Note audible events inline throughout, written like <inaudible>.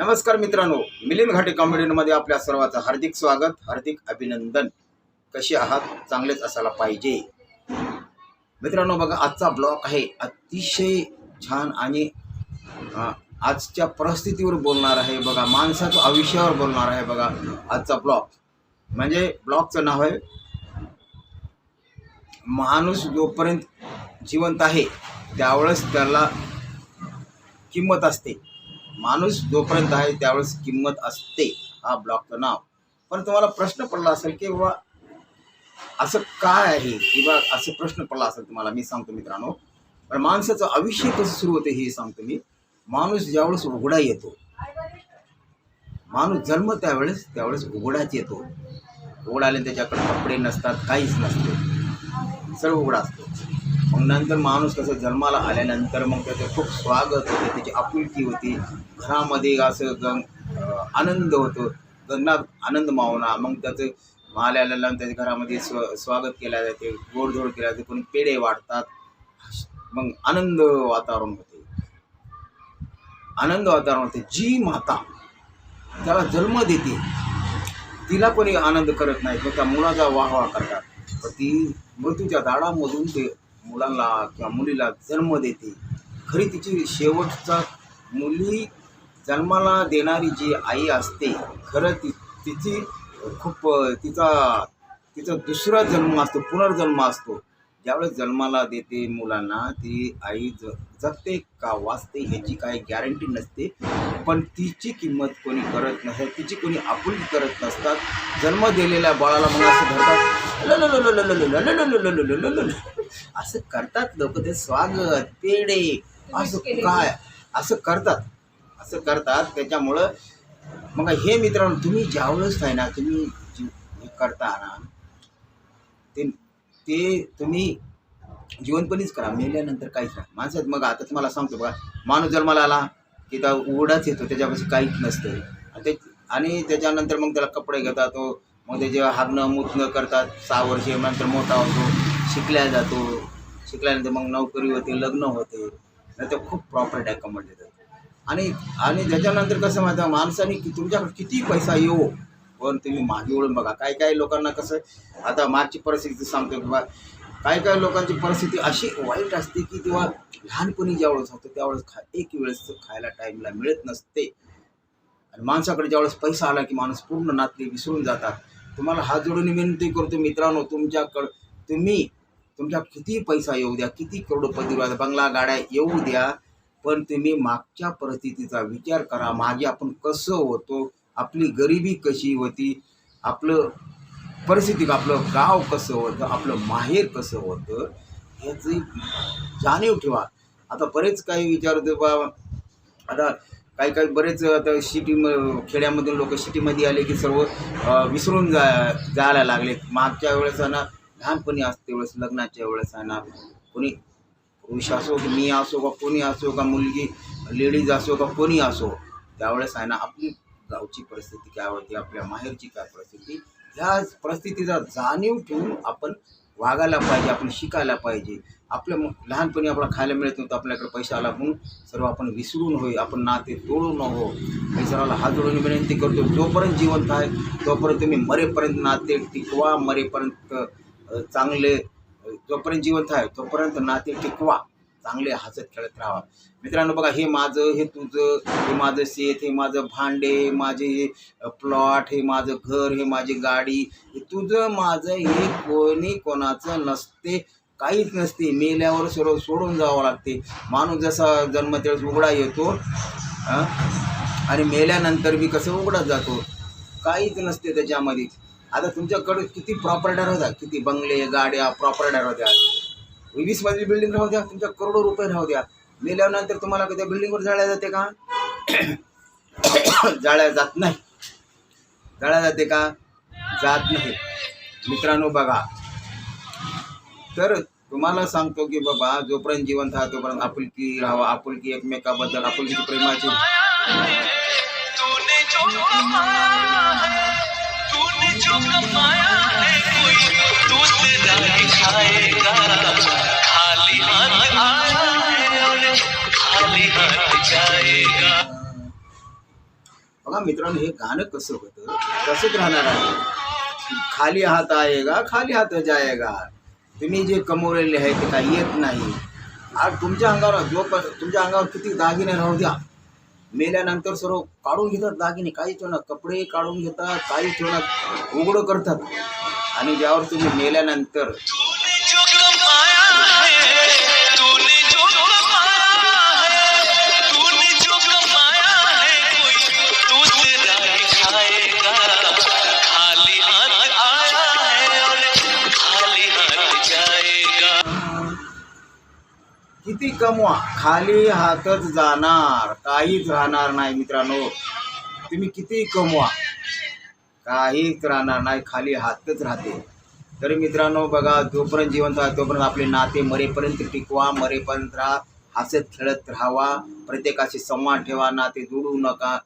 नमस्कार मित्रांनो मिलिंद घाटे कॉमेडीमध्ये आपल्या सर्वांचं हार्दिक स्वागत हार्दिक अभिनंदन. कसे आहात? चांगलेच असायला पाहिजे. मित्रांनो बघा आजचा ब्लॉग आहे अतिशय छान आणि आजच्या परिस्थितीवर बोलणार आहे. बघा माणसाच्या आयुष्यावर बोलणार आहे बघा आजचा ब्लॉग म्हणजे ब्लॉगचं नाव आहे माणूस जोपर्यंत जिवंत आहे त्यावेळेस त्याला किंमत असते. माणूस जोपर्यंत आहे त्यावेळेस किंमत असते हा ब्लॉगचं नाव. पण तुम्हाला प्रश्न पडला असेल की बाबा असं काय आहे? किंवा असं प्रश्न पडला असेल तुम्हाला मी सांगतो मित्रांनो. पण माणसाचं आयुष्य कसं सुरू होते हे सांगतो मी. माणूस ज्यावेळेस उघडा येतो माणूस जन्म त्यावेळेस त्यावेळेस उघडाच येतो. उघडाले त्याच्याकडे कपडे नसतात काहीच नसते. सर्व उघडा असतो. मग नंतर माणूस कसं जन्माला आल्यानंतर मग त्याचं खूप स्वागत होते त्याची आपुलकी होती. घरामध्ये असं गं आनंद होतो. गंगा आनंद मावना मग त्याचं माल्याला आल्याला त्याच्या घरामध्ये स्व स्वागत केल्या जाते गोडधोड केल्या जाते कोणी पेढे वाढतात. मग आनंद वातावरण होते. आनंद वातावरण होते. जी माता त्याला जन्म देते तिला कोणी आनंद करत नाही. मग त्या मुलाचा वाह वाह करतात. पण ती मृत्यूच्या दाडामधून ते मुलांना किंवा मुलीला जन्म देते. खरी तिची शेवटचा मुली जन्माला देणारी जी आई असते खरं ती तिची खूप तिचा तिचा दुसरा जन्म असतो पुनर्जन्म असतो. ज्यावेळेस जन्माला देते मुलांना ती आई ज जगते का वाचते ह्याची काही गॅरंटी नसते. पण तिची किंमत कोणी करत नसतात तिची कोणी आपुलकी करत नसतात. जन्म दिलेल्या बाळाला मला असं धरतात असं करतात लोक ते स्वागत पेढे असं काय असं करतात असं करतात त्याच्यामुळं मग हे मित्रांनो तुम्ही ज्यावेळेस आहे ना तुम्ही करता ना ते ते तुम्ही जीवनपणीच करा मेल्यानंतर काहीच नाही. माणसात मग आता तुम्हाला सांगतो बघा माणूस जन्माला आला की त्या उघडाच येतो त्याच्यापाशी काहीच नसतं. आणि ते आणि त्याच्यानंतर मग त्याला कपडे घेतात तो मग त्याचे हागणं मुतणं करतात सहा वर्ष नंतर मोठा होतो शिकल्या जातो. शिकल्यानंतर मग नोकरी होते लग्न होते. तर खूप प्रॉपर्टी कमवत देतात आणि आणि त्याच्यानंतर कसं माहिती माणसाने की तुमच्याकडे किती पैसा येऊ पण तुम्ही मागे वळून बघा. काही काही लोकांना कसं आता मागची परिस्थिती सांगतो किंवा काही काही लोकांची परिस्थिती अशी वाईट असते की तेव्हा लहानपणी ज्यावेळेस होतं त्यावेळेस खा एक वेळेस खायला टाईमला मिळत नसते. आणि माणसाकडे ज्यावेळेस पैसा आला की माणूस पूर्ण नातले विसरून जातात. तुम्हाला हात जोडून विनंती करतो मित्रांनो तुमच्याकडं तुम्ही तुमच्या किती पैसा येऊ द्या किती करोडपती रुपया बंगला गाड्या येऊ द्या पण तुम्ही मागच्या परिस्थितीचा विचार करा. मागे आपण कसं होतो आपली गरिबी कशी होती आपलं परिस्थिती आपलं गाव कसं होतं आपलं माहेर कसं होतं याची जाणीव ठेवा. आता बरेच काही विचार होते बा आता काही काही बरेच आता सिटी खेड्यामधून लोक सिटीमध्ये आले की सर्व विसरून जा जायला लागले मागच्या वेळेस आहे ना लहानपणी असते वेळेस लग्नाच्या वेळेस आहे ना कोणी पुरुष असो की मी असो का कोणी असो का मुलगी लेडीज असो का कोणी असो त्यावेळेस आहे ना आपली गावची परिस्थिती काय होती आपल्या माहेरची काय परिस्थिती ह्या परिस्थितीचा जाणीव ठेवून आपण वागायला पाहिजे आपण शिकायला पाहिजे. आपल्या लहानपणी आपल्याला खायला मिळत नव्हतं आपल्याकडे पैसा आला म्हणून सर्व आपण विसरून होई आपण नाते तोडू न हो मी सर्वाला हात जोडून विनंती करतो जोपर्यंत जिवंत आहे तोपर्यंत तुम्ही मरेपर्यंत नाते टिकवा मरेपर्यंत चांगले जोपर्यंत जिवंत आहे तोपर्यंत नाते टिकवा. चांगले हसत खेळत राहा मित्रांनो बघा हे माझं हे तुझं हे माझं शेत हे माझं भांडे हे माझे हे प्लॉट हे माझं घर हे माझी गाडी हे तुझं माझं हे कोणी कोणाचं नसते काहीच नसते. मेल्यावर सर्व सोडून जावं लागते. माणूस जसा जन्म त्यावेळेस उघडा येतो आणि मेल्यानंतर मी कसं उघडत जातो? काहीच नसते त्याच्यामध्ये. आता तुमच्याकडे किती प्रॉपर्ट्या होत्या किती बंगले गाड्या प्रॉपर्ट्या होत्या? वीस मधली बिल्डिंग राहू द्या तुमच्या करोडो रुपये राहू द्या. मेल्यानंतर तुम्हाला त्या बिल्डिंगवर जाळ्या जाते का? <coughs> जाळ्या जात नाही. जाळ्या जाते का? जात नाही. मित्रांनो बघा. तर तुम्हाला सांगतो की बाबा जोपर्यंत जिवंत आहे तोपर्यंत आपुलकी राहावा. आपुलकी एकमेकाबद्दल आपुलकी प्रेमाची. तूने हाथ हाथ बघा, मित्रांनो, हे गाणं कसं होतं? खाली हात आएगा, खाली हात जाएगा. तुम्ही जे कमवलेले आहे ते काही येत नाही. आज तुमच्या अंगावर जो तुमच्या अंगावर किती दागिने राहू द्या, मेल्यानंतर सर्व काढून घेतात दागिने. ठेवणार, कपडे काढून घेतात, काही ठेवणार, उघडं करतात. आणि ज्यावर तुम्ही नेल्यानंतर किती कमवा? खाली हातच जाणार काहीच राहणार नाही मित्रांनो. तुम्ही किती कमवा? काहीच राहणार नाही खाली हातच राहते. तर मित्रांनो बघा जोपर्यंत जिवंत आहे तोपर्यंत आपले नाते मरेपर्यंत टिकवा मरेपर्यंत राहा हसत खेळत राहावा प्रत्येकाशी संवाद ठेवा नाते जोडू नका.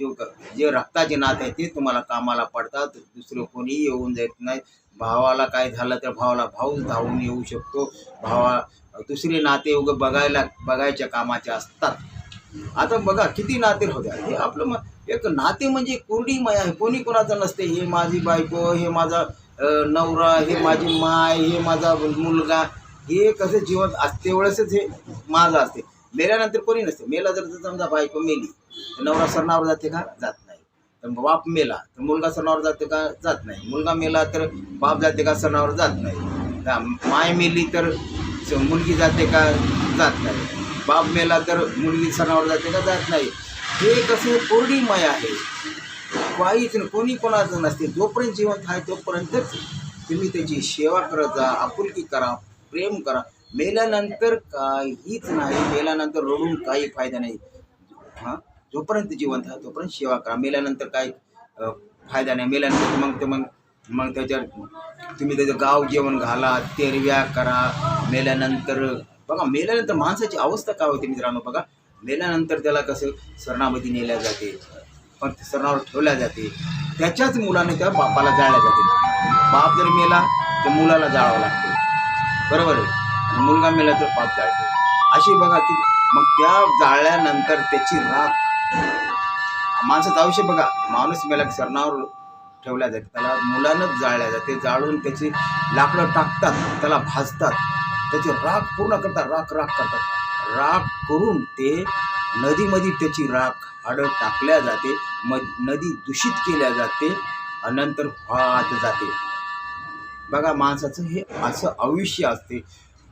जो जे रक्ताचे नाते आहे ते तुम्हाला कामाला पडतात दुसरं कोणी येऊन जात नाही. भावाला काय झालं तर भावाला भाऊच धावून येऊ शकतो. भावा दुसरे नाते उगं बघायला बघायच्या कामाचे असतात. आता बघा किती नाते होत्या हे आपलं म एक नाते म्हणजे कुरडीमय आहे कोणी कोणाचं नसते. हे माझी बायको हे माझा नवरा हे माझी माय हे माझा मुलगा हे कसं जीवन असते वेळेसच हे माझं असते. मेल्यानंतर कोणी नसते. मेला जर समजा बायको मेली तर नवरा सरणावर जाते का? जात नाही. तर बाप मेला तर मुलगा सरणावर जाते का? जात नाही. मुलगा मेला तर बाप जाते का? सरणावर जात नाही. माय मेली तर मुलगी जाते का? जात नाही. बाप मेला तर मुलगी सणावर जाते का जात नाही. हे कसं कोरडीमय आहे. काहीच नाही कोणी कोणाचं नसते. जोपर्यंत जिवंत आहे तोपर्यंतच तुम्ही त्याची सेवा करत जा आपुलकी करा प्रेम करा. मेल्यानंतर काहीच नाही मेल्यानंतर रडून काही फायदा नाही. हां? जोपर्यंत जिवंत आहे तोपर्यंत सेवा करा. मेल्यानंतर काही फायदा नाही. मेल्यानंतर मग ते मग मग त्याच्यावर तुम्ही त्याचं गाव जेवण घाला तेरव्या करा. मेल्यानंतर बघा मेल्यानंतर माणसाची अवस्था काय होते मित्रांनो बघा. मेल्यानंतर त्याला कसं सरणामध्ये नेल्या जाते पण ते सरणावर ठेवल्या जाते. त्याच्याच मुलाने त्या बापाला जाळल्या जाते. बाप जर मेला तर मुलाला जाळावं लागते. बरोबर आहे? आणि मुलगा मेला तर बाप जाळते. अशी बघा की मग त्या जाळल्यानंतर त्याची राख माणसाचं आयुष्य बघा. माणूस मेला की सरणावर ठेवल्या जाते. त्याला मुलानंच जाळल्या जाते. जाळून त्याची लाकडं टाकतात त्याला भाजतात. त्याची राख पूर्ण करतात राख राख करतात. राख करून ते नदीमध्ये त्याची राख हाडं टाकल्या जाते मग नदी दूषित केल्या जाते आणि नंतर वाहत जाते. बघा माणसाचं हे असं आयुष्य असते.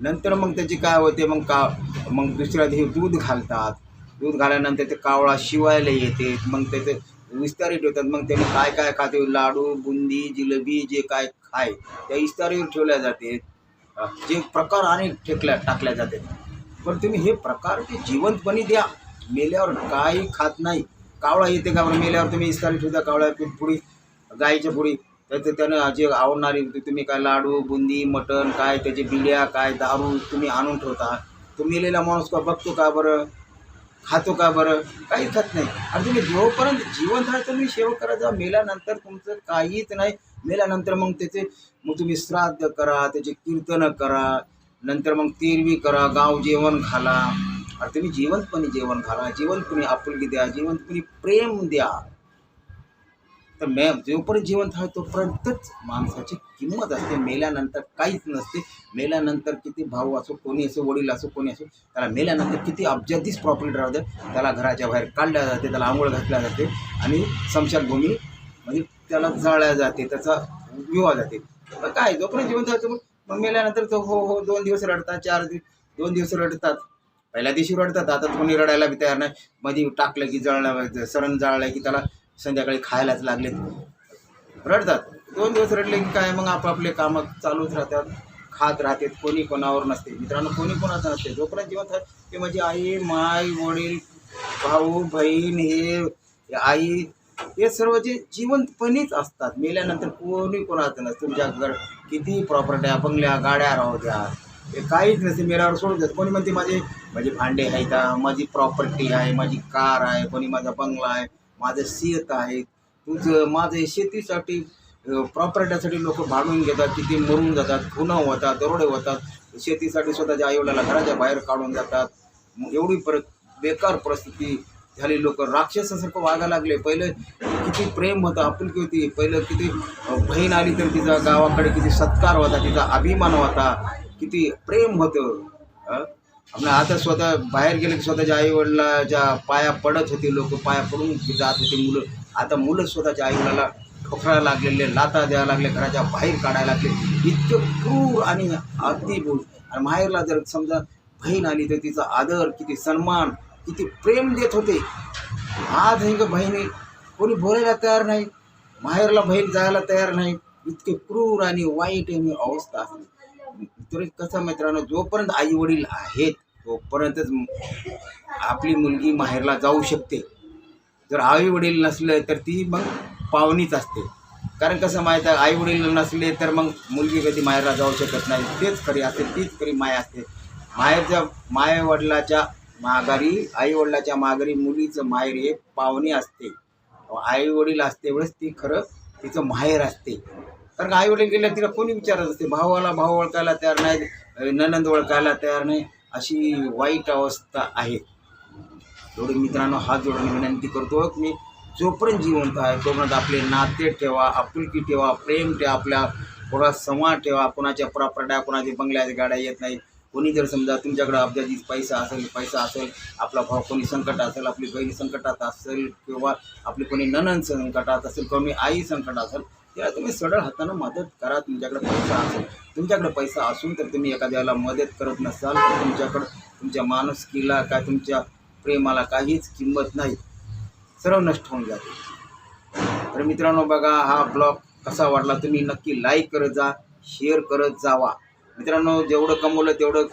नंतर मग त्याचे काय होते मग का मग दुसऱ्या हे दूध घालतात. दूध घाल्यानंतर ते कावळा शिवायला येते. मग त्याचे विस्तारित होतात. मग त्याने काय काय खाते? लाडू बुंदी जिलेबी जे काय खाय त्या इस्तारीवर ठेवल्या जाते. जे प्रकार आणि ठेकल्या टाकल्या जाते. पण तुम्ही हे प्रकार ते जिवंतपणे द्या. मेल्यावर काही खात नाही. कावळा येते का बरं मेल्यावर तुम्ही इस्तारी ठेवता कावळ्या पीठ पुडी गाईच्या पुडी तर ते त्यानं जे आवडणारी तुम्ही काय लाडू बुंदी मटण काय त्याचे बिड्या काय दारू तुम्ही आणून ठेवता. तो मेलेला माणूस का बघतो का बरं? खातो का बरं? काही खात नाही. आणि तुम्ही जोपर्यंत जिवंत आहे तुम्ही सेवा करायचा मेल्यानंतर तुमचं काहीच नाही मेल्यानंतर मग त्याचे मग तुम्ही श्राद्ध करा त्याचे कीर्तनं करा नंतर मग तेरवी करा गाव जेवण घाला. आणि तुम्ही जिवंतपणे जेवण घाला जिवंतपणे आपुलकी द्या जिवंतपणे प्रेम द्या. तर मे जोपर्यंत जिवंत आहे तोपर्यंतच माणसाची किंमत असते. मेल्यानंतर काहीच नसते. मेल्यानंतर किती भाऊ असो कोणी असो वडील असो कोणी असो त्याला मेल्यानंतर किती अब्जाधीच प्रॉपर्टी राहते त्याला घराच्या बाहेर काढल्या जाते त्याला आंघोळ घातल्या जाते. आणि स्मशानभूमी म्हणजे त्याला जाळल्या जाते त्याचा विवाह जाते. काय जोपर्यंत जिवंत असतो मग मेल्यानंतर तो हो हो दोन दिवस रडतात चार दिवस दोन दिवस रडतात. पहिल्या दिवशी रडतात आता कोणी रडायला बी तयार नाही. मध्ये टाकलं की जळलं सरण जाळलं की त्याला संध्याकाळी खायलाच लागले रडतात. दोन दिवस रडले की काय मग आपापले कामं चालूच राहतात. खात राहतात कोणी कोणावर नसते. मित्रांनो कोणी कोणाचं नसते. जोपर्यंत जिवंत आहे ते म्हणजे आई माय वडील भाऊ बहीण हे आई हे सर्व जे जिवंतपणीच असतात. मेल्यानंतर कोणी कोणाचं नसतं. तुमच्या घर किती प्रॉपर्ट्या बंगल्या गाड्या राहू द्या हे काहीच नसते. मेल्यावर सोडून देत. कोणी म्हणते माझे माझे भांडे आहेत माझी प्रॉपर्टी आहे माझी कार आहे कोणी माझा बंगला आहे माझं शेत आहे. तुझं माझं शेतीसाठी प्रॉपर्टीसाठी लोक भांडून घेतात किती मरून जातात खुणं होतात दरोडे होतात. शेतीसाठी स्वतःच्या आईवडाला घराच्या बाहेर काढून जातात. मग एवढी पर बेकार परिस्थिती झाले लोक राक्षसासारखं वागायला लागले. पहिलं किती प्रेम होतं आपुलकी होती. पहिलं किती बहीण आली तर तिचा गावाकडे किती सत्कार होता तिचा अभिमान होता. किती प्रेम होतं आपलं आता स्वतः बाहेर गेले की स्वतःच्या आईवडिलाच्या पाया पडत होते लोक पाया पडून जात होते मुलं. आता मुलं स्वतःच्या आईवडिलाला ठोकरायला लागलेले लाता द्यायला लागले घराच्या बाहेर काढायला लागले. इतकं क्रूर आणि अगदी बोल आणि माहेरला जर समजा बहीण आली तर तिचा आदर किती सन्मान किती प्रेम देत होते. आज हे बहिणी कोणी बोलायला तयार नाही. माहेरला बहीण जायला तयार नाही. इतके क्रूर आणि वाईट आणि अवस्था असते. तर कसं मित्रांनो जोपर्यंत आई वडील आहेत तोपर्यंतच आपली मुलगी माहेरला जाऊ शकते. जर आई वडील नसले तर ती मग पाहुणीच असते. कारण कसं माहीत आहे आई वडील नसले तर मग मुलगी कधी माहेरला जाऊ शकत नाही. तेच खरी असते तीच खरी माय असते. माहेरच्या माय वडिलाच्या माघारी आई वडिलाच्या माघारी मुलीचं माहेर हे पाहुणे असते. आई वडील असते वेळेस ती खरं तिचं माहेर असते. कारण आई वडील गेल्या तिला कोणी विचारत असते? भावाला भाव ओळखायला तयार नाही ननंद ओळखायला तयार नाही अशी वाईट अवस्था आहे. एवढे मित्रांनो हात जोडून विनंती करतो मी जोपर्यंत जिवंत आहे तोपर्यंत आपले नाते ठेवा आपुलकी ठेवा प्रेम ठेवा आपल्या थोडा संवाद ठेवा कोणाच्या प्रॉपर्ट्या कोणाच्या बंगल्याच्या गाड्या येत नाही कोणी जर समजा तुमच्याकडं अब्जाजी पैसा असेल पैसा असेल आपला भाऊ कोणी संकट असेल आपली बहिणी संकटात असेल किंवा आपली कोणी ननन संकटात असेल कोणी आई संकटात असेल त्याला तुम्ही सरळ हातानं मदत करा. तुमच्याकडे पैसा असेल तुमच्याकडे पैसा असून तर तुम्ही एखाद्याला मदत करत नसाल तर तुमच्याकडं तुमच्या माणुसकीला काय तुमच्या प्रेमाला काहीच किंमत नाही. सर्व नष्ट होऊन जाते. तर मित्रांनो बघा हा ब्लॉग कसा वाटला तुम्ही नक्की लाईक करत जा शेअर करत जावा. मित्रांनो जेवढं कमवलं तेवढं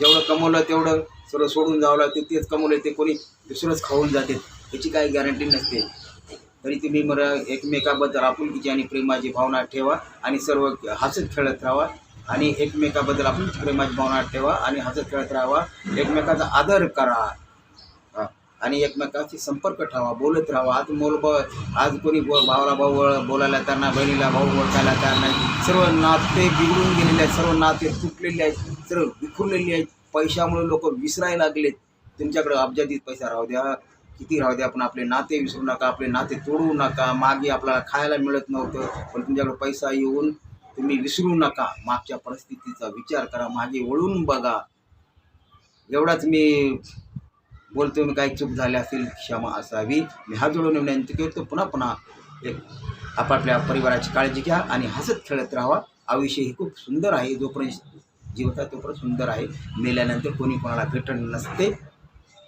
जेवढं कमवलं तेवढं सर्व सोडून जावं लागते. तेच कमवलं ते कोणी दुसरंच खाऊन जाते. याची काही गॅरंटी नसते. तरी तुम्ही मला एकमेकाबद्दल आपुलकीची आणि प्रेमाची भावना ठेवा आणि सर्व हसत खेळत राहा आणि एकमेकाबद्दल आपण प्रेमाची भावना ठेवा आणि हसत खेळत राहावा एकमेकाचा आदर करा. आणि एकमेकाशी संपर्क ठेवा बोलत राहावा आज मोल ब आज कोणी बो भावाला भाऊ बोलायला त्यांना नाही बहिणीला भाऊ ओळखायला तयार नाही. सर्व नाते बिघडून गेलेले आहेत सर्व नाते तुटलेले आहेत सर्व विखुरलेले आहेत. पैशामुळे लोक विसरायला लागलेत. तुमच्याकडे अब्जातीत पैसा राहू द्या किती राहू द्या पण आपले नाते विसरू नका आपले नाते तोडू नका. मागे आपल्याला खायला मिळत नव्हतं पण तुमच्याकडे पैसा येऊन तुम्ही विसरू नका. मागच्या परिस्थितीचा विचार करा मागे वळून बघा. एवढाच मी बोलतो मी काही चूक झाली असेल क्षमा असावी. मी हात जोडून विनंती करतो पुन्हा पुन्हा एक आपापल्या परिवाराची काळजी घ्या आणि हसत खेळत राहावा आयुष्य हे खूप सुंदर आहे. जोपर्यंत जीवत आहे तोपर्यंत सुंदर आहे. मेल्यानंतर कोणी कोणाला भेटण नसते.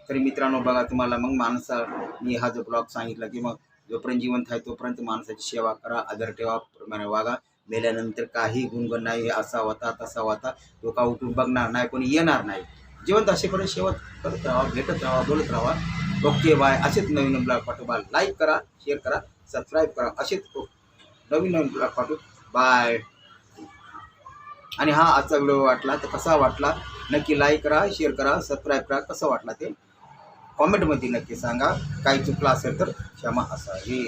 तरी मित्रांनो बघा तुम्हाला मग माणसा मी हा जो ब्लॉग सांगितला की मग जोपर्यंत जिवंत आहे तोपर्यंत माणसाची सेवा करा आदर ठेवा प्रमाणे वागा. मेल्यानंतर काही गुणगण नाही हे असा होता तसा होता तो का उठून बघणार नाही कोणी येणार नाही. जिवंत असेपर्यंत शेवट करत राहा भेटत राहा बोलत राहा. Okay bye. असेच नवीन ब्लॉग पाठवा. लाईक करा शेअर करा सबस्क्राईब करा. असेच नवीन नवीन ब्लॉग पाठवू. बाय आणि हा आजचा व्हिडिओ वाटला तर कसा वाटला? नक्की लाईक करा शेअर करा सबस्क्राईब करा. कसं वाटला ते? कॉमेंटमध्ये नक्की सांगा. काही चुकला असेल तर क्षमा असावी.